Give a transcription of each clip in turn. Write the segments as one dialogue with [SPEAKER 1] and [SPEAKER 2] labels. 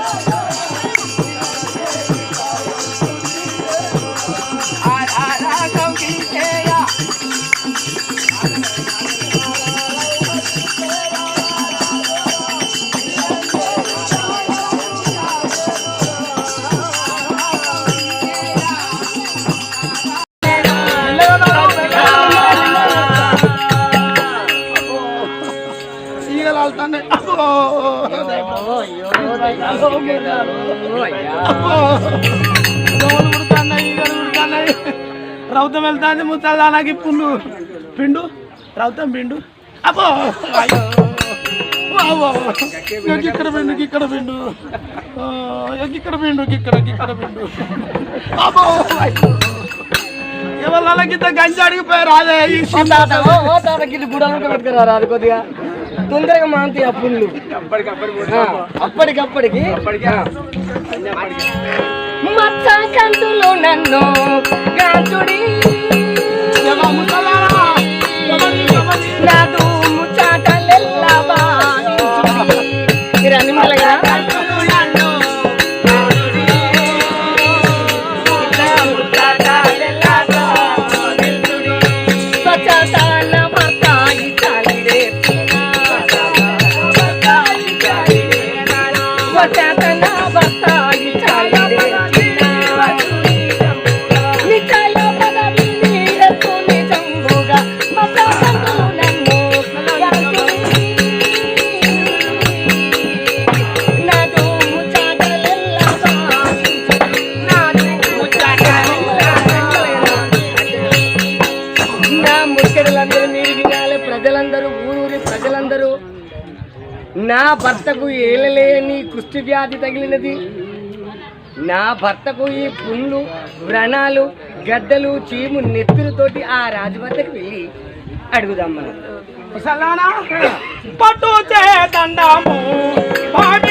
[SPEAKER 1] Oh, రౌతం వెళ్తాంది ముత్తాలు అలాగే పుండు పిండు రౌతం పిండు అబ్బో అయ్యో ఇక్కడ పిండు ఇక్కడ పిండు ఇక్కడ పిండు ఇక్కడ ఇక్కడ పిండు అబ్బో ఎవరు అలాగే గిద్ద గంజి అడిగిపోయారు అదే ఈ
[SPEAKER 2] గిల్లి గుడాలకు అది కొద్దిగా తొందరగా మాంతి ఆ పుల్లు. అప్పటికప్పటికి మచ్చ కంటులో నన్ను గాంచుడి? నాదు నా భర్తకు ఏలలేని కుష్టి వ్యాధి తగిలినది. నా భర్తకు ఈ పుండ్లు వ్రణాలు గడ్డలు చీము నెత్తులతోటి ఆ రాజభర్తకు వెళ్ళి అడుగుదాం మనం.
[SPEAKER 1] పట్టు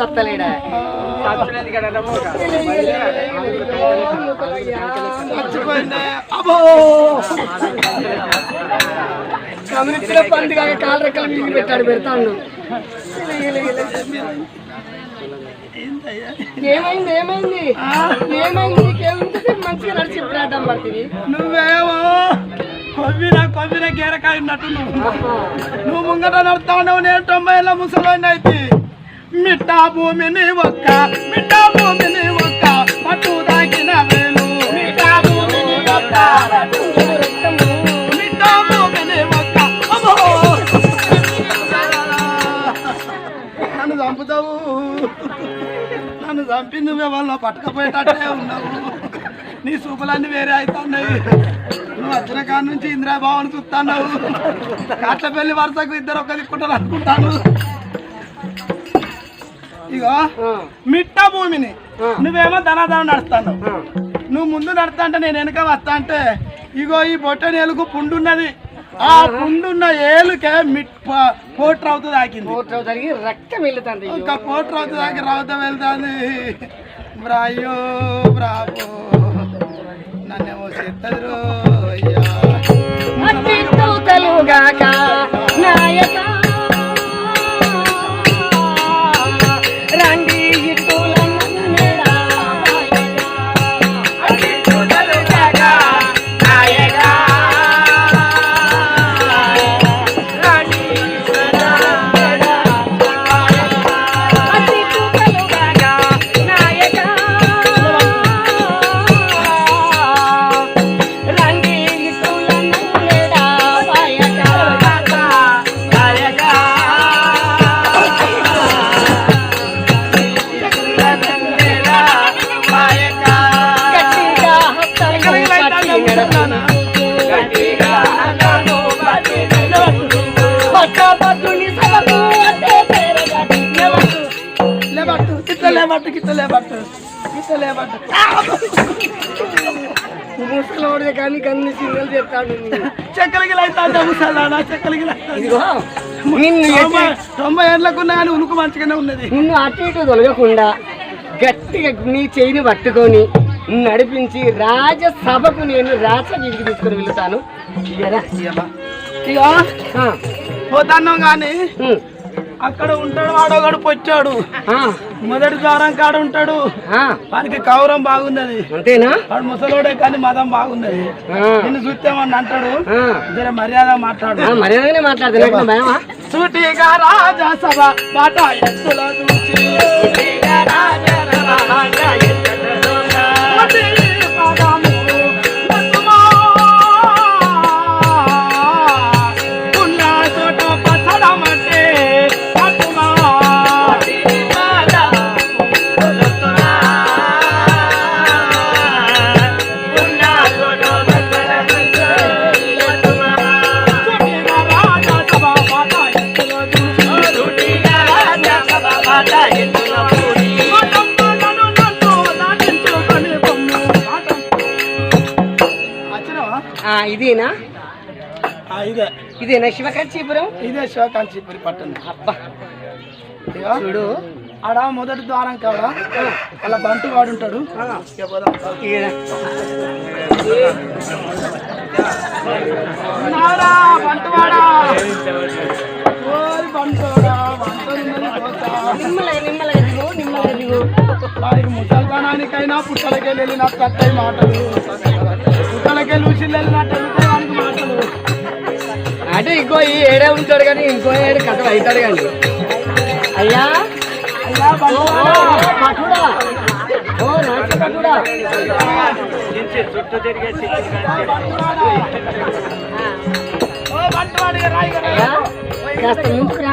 [SPEAKER 2] తత్తలేడా గమనించిన కాక కాలు రెక్కల మీద పెట్టాడు పెడతాడు ఏమైంది ఏమైంది? ఏమైంది? నీకేమింటే మంచిగా నడిచి అడ్డం పడుతుంది.
[SPEAKER 1] నువ్వేమో కొవ్విన కొవ్విన గీరకాయ ఉన్నట్టు నువ్వు. నువ్వు ముంగట నడుతా ఉండవు నేను తొంభై ఏళ్ళ ముసలోని అయితే. మిట్టా భూమిని ఒక్క మిట్టా భూమిని ఒక్క పట్టు దాకిన వేలు. మిట్టా భూమిని ఒక్క మిట్టా భూమిని ఒక్క. నన్ను చంపుతావు. నన్ను చంపి నువ్వే వాళ్ళ పట్టుకపోయేటట్టే ఉన్నావు. నీ సూపులన్నీ వేరే అవుతున్నాయి. నువ్వు వజ్రకాడ కాడ నుంచి ఇంద్రాబాబుని చూస్తున్నావు. కాట్ల పెళ్ళి వరుసకు ఇద్దరు ఒక దిక్కుంటారు అనుకుంటాను. ఇగో మిట్ట భూమిని. నువ్వేమో ధనాధనం నడుస్తాను నువ్వు ముందు నడుస్తా అంటే నేను వెనక వస్తా అంటే ఇగో ఈ బొట్టని ఏలుగు పుండున్నది. ఆ పుండున్న ఏలుకే మిట్ ప- పోటు రౌతు తాకింది
[SPEAKER 2] జరిగి రక్తం వెళ్తుంది
[SPEAKER 1] ఇంకా పోటు రౌతు తాకి రౌత వెళ్తాంది. బ్రాయో బ్రావో. నన్నేమో చెత్తరు అయ్యా.
[SPEAKER 2] నాయక
[SPEAKER 1] గిట్టలే పట్టు గిట్టలే పట్టు గిట్టలే పట్టు
[SPEAKER 3] ముసలోడే కానీ కన్ని సింగల్ చెప్తాడు
[SPEAKER 1] చెక్కలకి లైతా ముసలానా చెక్కలకి తొంభై
[SPEAKER 3] ఎట్టి-
[SPEAKER 1] తొంభై ఏళ్ళకు ఉన్నా కానీ ఉనుకు మంచిగానే ఉన్నది.
[SPEAKER 3] నిన్ను అటు ఇటు తొలగకుండా గట్టిగా నీ చేయిని పట్టుకొని నడిపించి రాజసభకు నేను రాజవీధికి తీసుకుని వెళ్తాను?
[SPEAKER 1] ఇక
[SPEAKER 3] ఆ,
[SPEAKER 1] పోతాన్నాం కానీ అక్కడ ఉంటాడు వాడోగాడు పొచ్చాడు మొదటి ద్వారం కాడ ఉంటాడు. వానికి కౌరం బాగున్నది
[SPEAKER 3] అంతేనా?
[SPEAKER 1] వాడు ముసలోడే కానీ మదం బాగున్నది నిన్ను చూస్తేమని అంటాడు. జర మర్యాద మాట్లాడు.
[SPEAKER 3] ఆ, మర్యాదగానే మాట్లాడుతున్నా
[SPEAKER 1] సూటిగా రాజా సభ బాట ఎత్తుల చూచి. సూటిగా రాజా
[SPEAKER 3] ఇదేనా?
[SPEAKER 1] ఇదే.
[SPEAKER 3] ఇదేనా? శివకాంచీపురం?
[SPEAKER 1] ఇదే శివకాంచీపురి పట్టణం.
[SPEAKER 3] అబ్బా. చూడు.
[SPEAKER 1] ఆడ మొదటి ద్వారం కాడ అలా బంటు వాడు? ఉంటాడు బంటువాడా ముసల్మానానికైనా పుట్టలకే వెళ్ళిన తట్టై మాటలు.
[SPEAKER 3] అంటే ఇంకో ఈ ఏడే ఉంటాడు కానీ ఇంకో ఏడు కథ అవుతాడు కానీ. అయ్యా?
[SPEAKER 1] చుట్టూ
[SPEAKER 3] తిరిగే కాస్త
[SPEAKER 1] ముందుకు రా.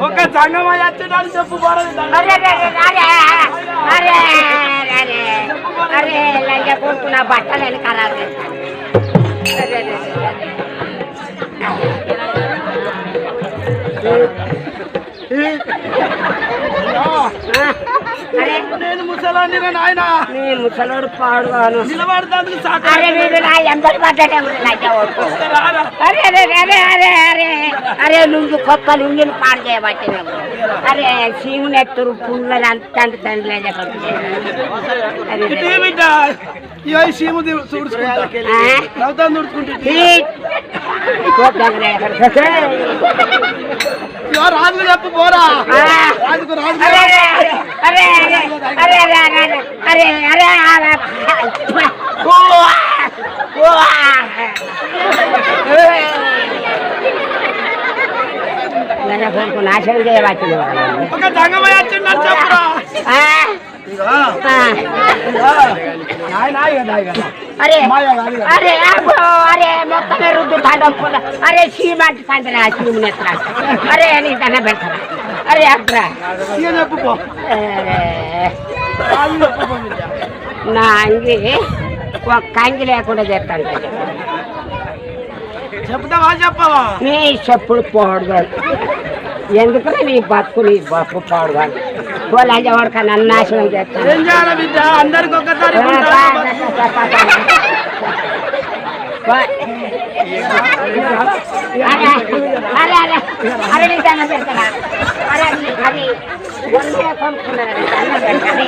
[SPEAKER 1] ఒక సంఘం వచ్చేటాడు చెప్పు
[SPEAKER 4] కొడుతున్నా బట్టలు వెనకరాదు Yeah.
[SPEAKER 1] నేను ముసలాన్ని నాయన.
[SPEAKER 3] నీ ముసలోడు
[SPEAKER 1] పాడువాను నిలబడతాను
[SPEAKER 4] అరే నువ్వు నా
[SPEAKER 1] ఎందరు
[SPEAKER 4] అరే అరే అరే అరే అరే అరే నువ్వు గొప్ప నుంగిని పాడు చేయబట్టి అరే సీముని ఎత్తురు పుంగులని అంత తండ్రి
[SPEAKER 1] తండ్రి అని సీము
[SPEAKER 4] யோ ராஜுல எப்ப போறா ராஜுக்கு ராஜு அரே அரே அரே அரே
[SPEAKER 1] அரே அரே அரே ஓவா ஓவா मैंने फोन को ना
[SPEAKER 4] चल
[SPEAKER 1] गया बाकी ओके
[SPEAKER 4] जांगा भाई अरे अरे अब अरे मोकमे अरे अरे अरे ना पुपो నా అంగి ఒక కంగి లేకుండా చేస్తాను
[SPEAKER 1] చెప్తావా
[SPEAKER 4] గోలాజా ఓడకన్నా నాశనం చేస్తాను
[SPEAKER 1] ఏం చేయాలి బిడ్డ అందరికి ఒకసారి
[SPEAKER 4] అరే అరే అరే నీ కన్నా పెడతారా అరే అది వందే పంపుకున్నారండి అన్నం పెట్టాలి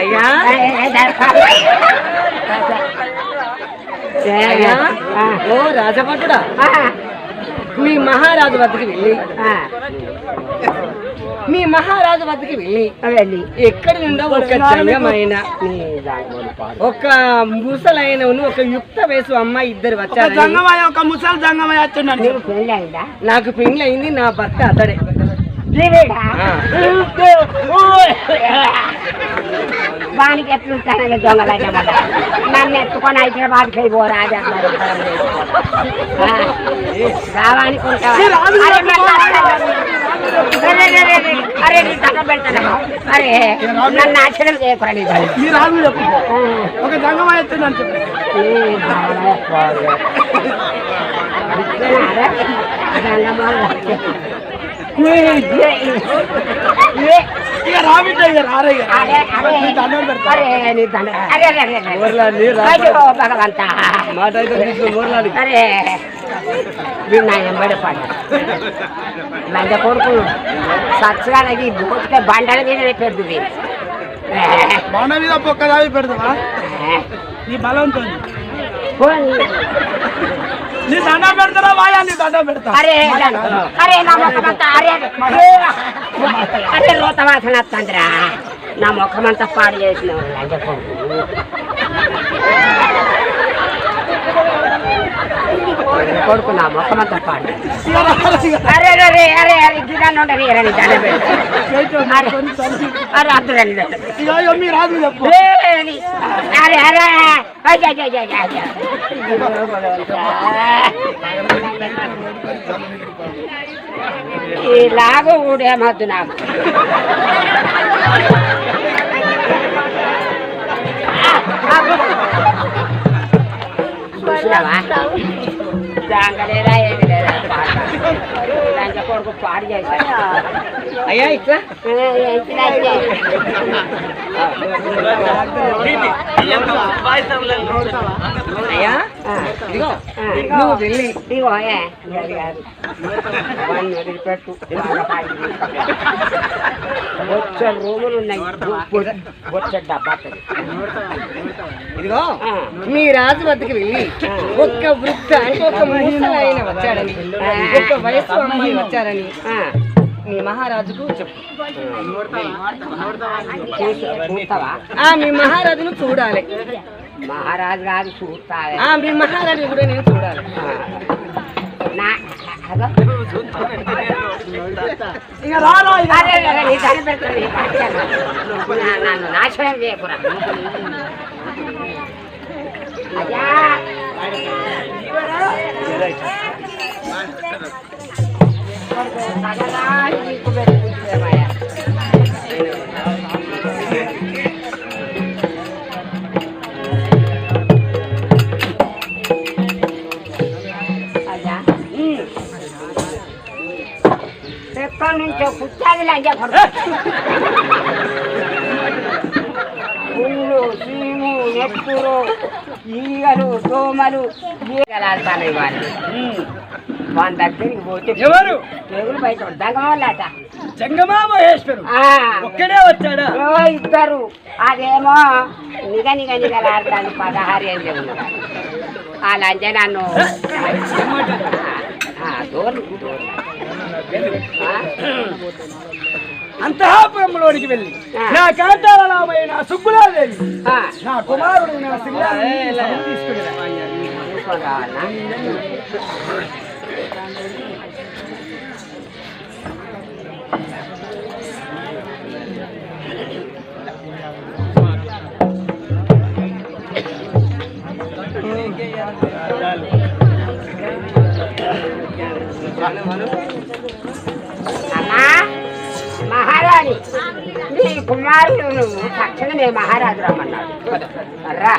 [SPEAKER 3] అయ్యా ఓ
[SPEAKER 4] రాజపట్టుడా
[SPEAKER 3] మీ మహారాజు వద్దకు వెళ్ళి. మీ మహారాజు వద్దకి వెళ్ళి.
[SPEAKER 4] వెళ్ళి.
[SPEAKER 3] ఎక్కడి నుండో ఒక జంగమైన ఒక ముసలైన ఒక యుక్త వయసు అమ్మాయి ఇద్దరు వచ్చారు.
[SPEAKER 1] ఒక ముసలి జంగమయ్య
[SPEAKER 4] నీకు పెళ్ళి అయిందా
[SPEAKER 3] నా భర్త అతడే.
[SPEAKER 4] వానికి ఎట్లుంటానని దొంగలన్నమాట నన్ను ఎత్తుకొని హైదరాబాద్కి అయిపోరా రావానికి ఉంటావా అరే, అరే, అరే, అరే, అరే నీ దండం పెడతాను అరే నన్ను నాశనం చేయకురా నీ తల్లి.
[SPEAKER 1] ఈ రాజు చెప్పు ఒక జంగమయ్య వచ్చిందని
[SPEAKER 4] భగవంతా.
[SPEAKER 3] మాట
[SPEAKER 4] అరే వీడు నా ఎంబడి పడ్డ లంజ కొడుకు సత్సరాలకి బోతుకే బండల మీద పెద్దు
[SPEAKER 1] బాణ మీద పొక్క రావి పెడతావా నీ బలంతో నీ దండం పెడతారా? వాయా నీ దండం పెడతా?
[SPEAKER 4] అరే అరే నా ముఖమంతా అరే అరే రోత వాసన వస్తుందిరా. నా ముఖమంతా పాడు చేసిన కొడుకు కొడుకు నా ముఖమంతా పాడు. అరే అరే అరే అరే అరే గిరాన్ని ఉండని అరే అరే అరే అరే అరే అయ్య, ఊడేమద్దు నాకు. చూసినావా? లేదా కొడుకు పాడు
[SPEAKER 3] అయ్యా ఇట్లా? అయ్యా ఇదిగో నువ్వు వెళ్ళి.
[SPEAKER 4] పెట్టు వచ్చే రూములు ఉన్నాయి. వచ్చే డబ్బా
[SPEAKER 3] ఇదిగో మీ రాజు వద్దకు వెళ్ళి ఒక్క వృద్ధ అంటే ఒక ముసలైన వచ్చాడని. ఒక వయసు అమ్మాయి వచ్చారని. మీ మహారాజుకు చెప్పు. మీ మహారాజును చూడాలి.
[SPEAKER 4] మహారాజు గారు చూస్తా
[SPEAKER 3] ఆ మీ మహారాజు కూడా నేను చూడాలి.
[SPEAKER 4] నన్ను నాశనం చేయకురా అయ్యా. నుంచో పుట్టాది లంజ పుల్లు సీము నెత్తురు ఈగలు దోమలు ఈగలాడతాను ఇవాళ వాళ్ళ దగ్గరికి పోతే
[SPEAKER 3] ఎవరు?
[SPEAKER 4] తెగులు బయట దంగమల్లట.
[SPEAKER 3] జంగమా మహేశ్వరు?
[SPEAKER 4] ఆ,
[SPEAKER 3] ఒక్కడే వచ్చాడా?
[SPEAKER 4] ఇద్దరు. అదేమో నిగ నిగ నిగలాడతాను పదహారు ఏళ్ళు ఉన్నారు లంజ నన్ను దూరం దూరం.
[SPEAKER 3] అంతఃపురంలోనికి వెళ్ళి. నా కాంతాల నామైన సుబ్బులాదేవి నా కుమారుడు నా సింగాన్ని తీసుకుని
[SPEAKER 4] ఎక్కువ కావాలా? అమ్మా మహారాణి నీ కుమారుడు నువ్వు తక్షణమే మహారాజు రమ్మన్నాడు రా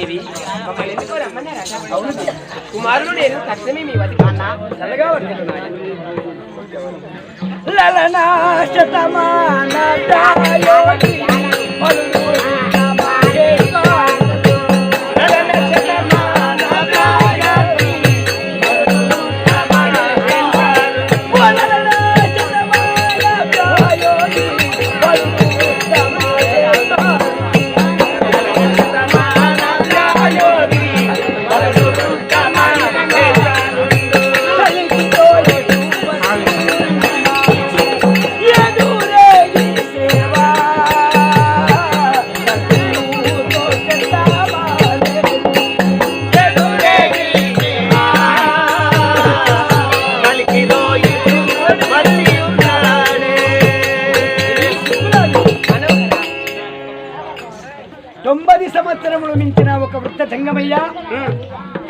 [SPEAKER 3] దేవి కుమారులు నేను తక్షణమే మీ వద్ద చల్లగా వర్తిస్తున్నాను లలనా శతమాన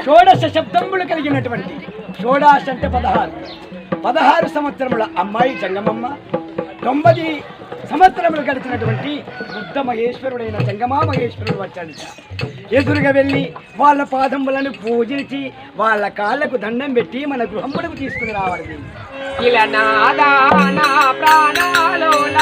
[SPEAKER 3] షోడశ శబ్దములు కలిగినటువంటి షోడాశ అంటే పదహారు. పదహారు సంవత్సరముల అమ్మాయి జంగమమ్మ తొంభై సంవత్సరములు గడిచినటువంటి వృద్ధ మహేశ్వరుడైన జంగమా మహేశ్వరుడు వచ్చాడు. ఎదురుగా వెళ్ళి వాళ్ళ పాదములను పూజించి వాళ్ళ కాళ్ళకు దండం పెట్టి మన గృహములకు తీసుకుని రావాలి.
[SPEAKER 5] ఇలా నాదా నా ప్రాణాలోన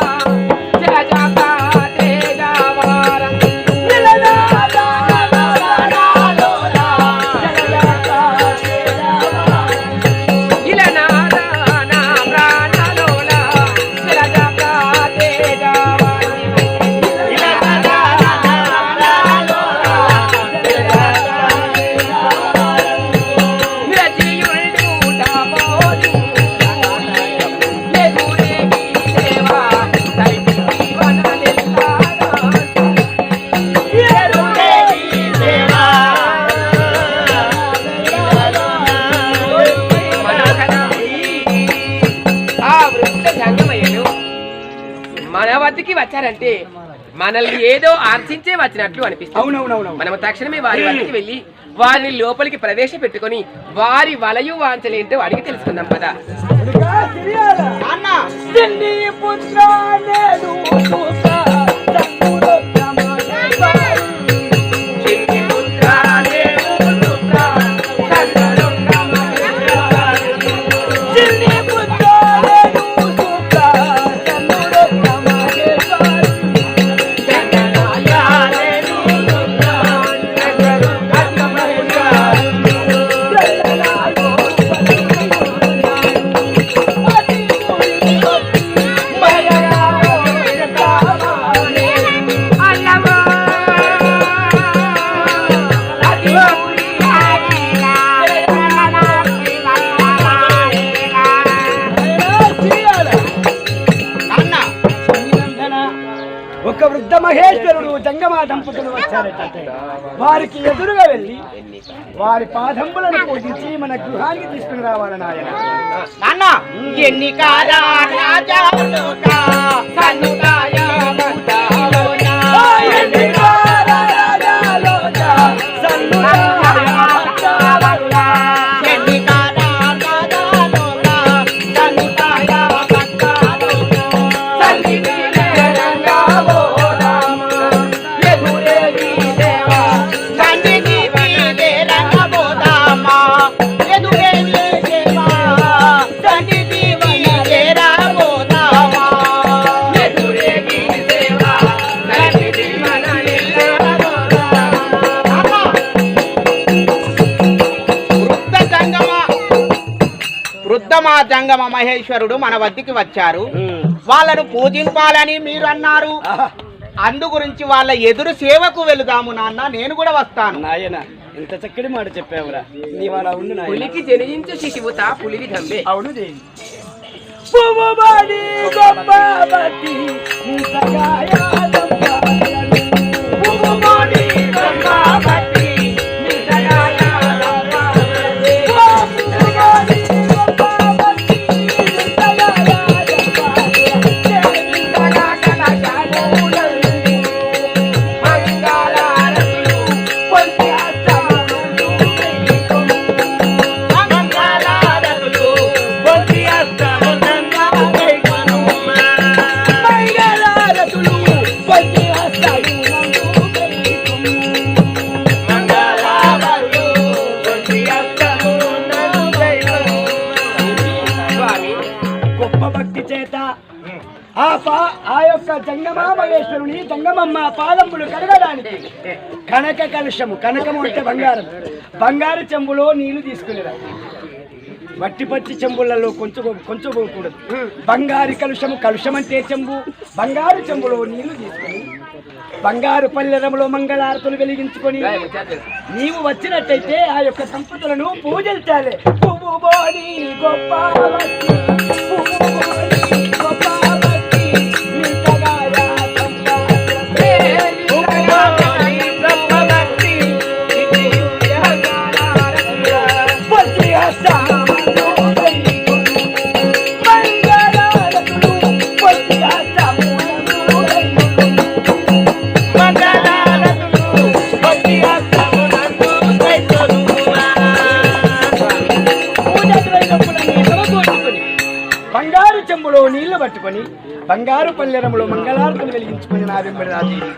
[SPEAKER 5] వచ్చారంటే మనల్ని ఏదో ఆర్చించే వచ్చినట్లు అనిపిస్తుంది. మనము తక్షణమే వారి వద్దకి వెళ్ళి వారిని లోపలికి ప్రవేశపెట్టుకొని వారి వలయు వాంచలేంటో అడిగి తెలుసుకుందాం పదా.
[SPEAKER 3] ఒక చేశారట వారికి ఎదురుగా వెళ్ళి వారి పాదంబులను పూజించి మన గృహానికి తీసుకుని రావాలని ఆయన
[SPEAKER 4] నాన్న ఎన్నికాల రాజాలోక జంగమ మహేశ్వరుడు మన వద్దకి వచ్చారు. వాళ్ళను పూజింపాలని మీరు అన్నారు అందు గురించి వాళ్ళ ఎదురు సేవకు వెళుదాము నాన్న నేను కూడా వస్తాను.
[SPEAKER 3] నాయన ఇంత చక్కటి మాట చెప్పావురా. నీవు అలా ఉండు నాయన.
[SPEAKER 5] పులికి జనించు శిశువు తా పులివి దంబే
[SPEAKER 3] అవును దేవి పువ్వుబడి గొప్పవతి నిసగాయ దంపాయని. పువ్వుబడి గొప్పవతి ఆ యొక్క జంగమా మహేశ్వరుని జంగమమ్మ పాదములు కడగడానికి. కనక కలుషము కనకము అంటే బంగారం. బంగారు చెంబులో నీళ్ళు తీసుకునేరా వట్టి పచ్చి చెంబులలో కొంచెం కొంచెం పోకూడదు బంగారు కలుషము కలుషం అంటే చెంబు. బంగారు చెంబులో నీళ్ళు తీసుకొని బంగారు పల్లెరములో మంగళారతులు వెలిగించుకొని నీవు వచ్చినట్టయితే ఆ యొక్క సంపదలను పూజించాలి. గొప్ప పల్లెరంలో మంగళారతులు వెలిగించుకొని నా వెంబడి రాజేవి